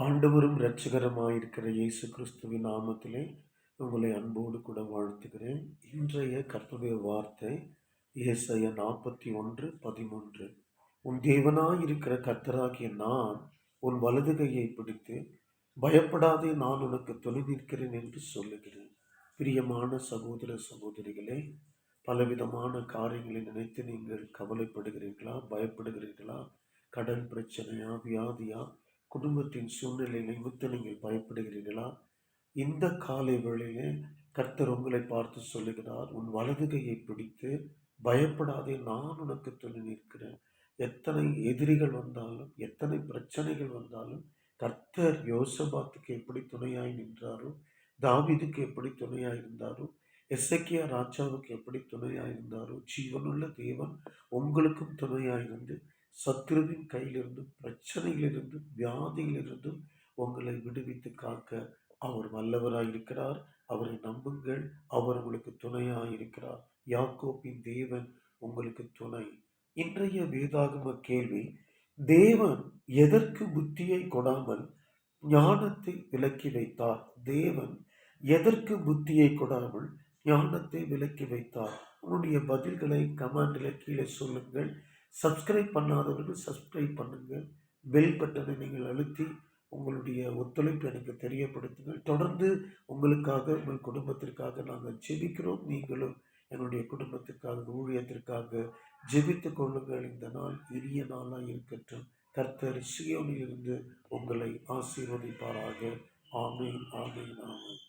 ஆண்டவரும் இரட்சகரமாயிருக்கிற இயேசு கிறிஸ்துவின் நாமத்திலே உங்களை அன்போடு கூட வாழ்த்துகிறேன். இன்றைய கர்த்தருடைய வார்த்தை ஏசாயா நாற்பத்தி ஒன்று பதிமூன்று. உன் தேவனாயிருக்கிற கர்த்தராகிய நான் உன் வலது கையை பிடித்து பயப்படாதே நான் உனக்கு துணை நிற்கிறேன் என்று சொல்லுகிறேன். பிரியமான சகோதர சகோதரிகளே பலவிதமான காரியங்களை நினைத்து நீங்கள் கவலைப்படுகிறீர்களா? பயப்படுகிறீர்களா? கடன் பிரச்சனையா? வியாதியா? குடும்பத்தின் சூழ்நிலை நிமித்த நீங்கள் பயப்படுகிறீர்களா? இந்த காலை வேளையிலே கர்த்தர் உங்களை பார்த்து சொல்லுகிறார் உன் வலது கையை பிடித்து பயப்படாதே நான் உனக்கு துணை நிற்கிறேன். எத்தனை எதிரிகள் வந்தாலும் எத்தனை பிரச்சனைகள் வந்தாலும் கர்த்தர் யோசபாத்துக்கு எப்படி துணையாய் நின்றாரோ தாவிதுக்கு எப்படி துணையாய் இருந்தாரோ எஸ்ஐக்கியா ராஜாவுக்கு எப்படி துணையாய் இருந்தாரோ ஜீவனுள்ள தேவன் உங்களுக்கும் துணையாக இருந்து சத்ருவின் கையிலிருந்தும் பிரச்சனையிலிருந்தும் வியாதியிலிருந்தும் உங்களை விடுவித்து காக்க அவர் வல்லவராய் இருக்கிறார் அவரை நம்புங்கள். அவர் உங்களுக்கு துணையாக இருக்கிறார் யாக்கோப்பின் தேவன் உங்களுக்கு துணை. இன்றைய வேதாகம கேள்வி தேவன் எதற்கு புத்தியை கொடாமல் ஞானத்தை விலக்கி வைத்தார்? தேவன் எதற்கு புத்தியை கொடாமல் ஞானத்தை விலக்கி வைத்தார்? உன்னுடைய பதில்களை கமாண்டில் கீழே சொல்லுங்கள். சப்ஸ்கிரைப் பண்ணாதவர்கள் சப்ஸ்கிரைப் பண்ணுங்கள் பெல் பட்டனை நீங்கள் அழுத்தி உங்களுடைய ஒத்துழைப்பு எனக்கு தெரியப்படுத்துங்கள். தொடர்ந்து உங்களுக்காக உங்கள் குடும்பத்திற்காக நாங்கள் ஜெபிக்கிறோம். நீங்களும் என்னுடைய குடும்பத்திற்காக ஊழியத்திற்காக ஜெபித்து கொள்ளுங்கள். இந்த நாள் இனிய நாளாக இருக்கட்டும். கர்த்தர் சியோனிலிருந்து உங்களை ஆசீர்வதிப்பாராக. ஆமேன் ஆமேன் ஆமேன்.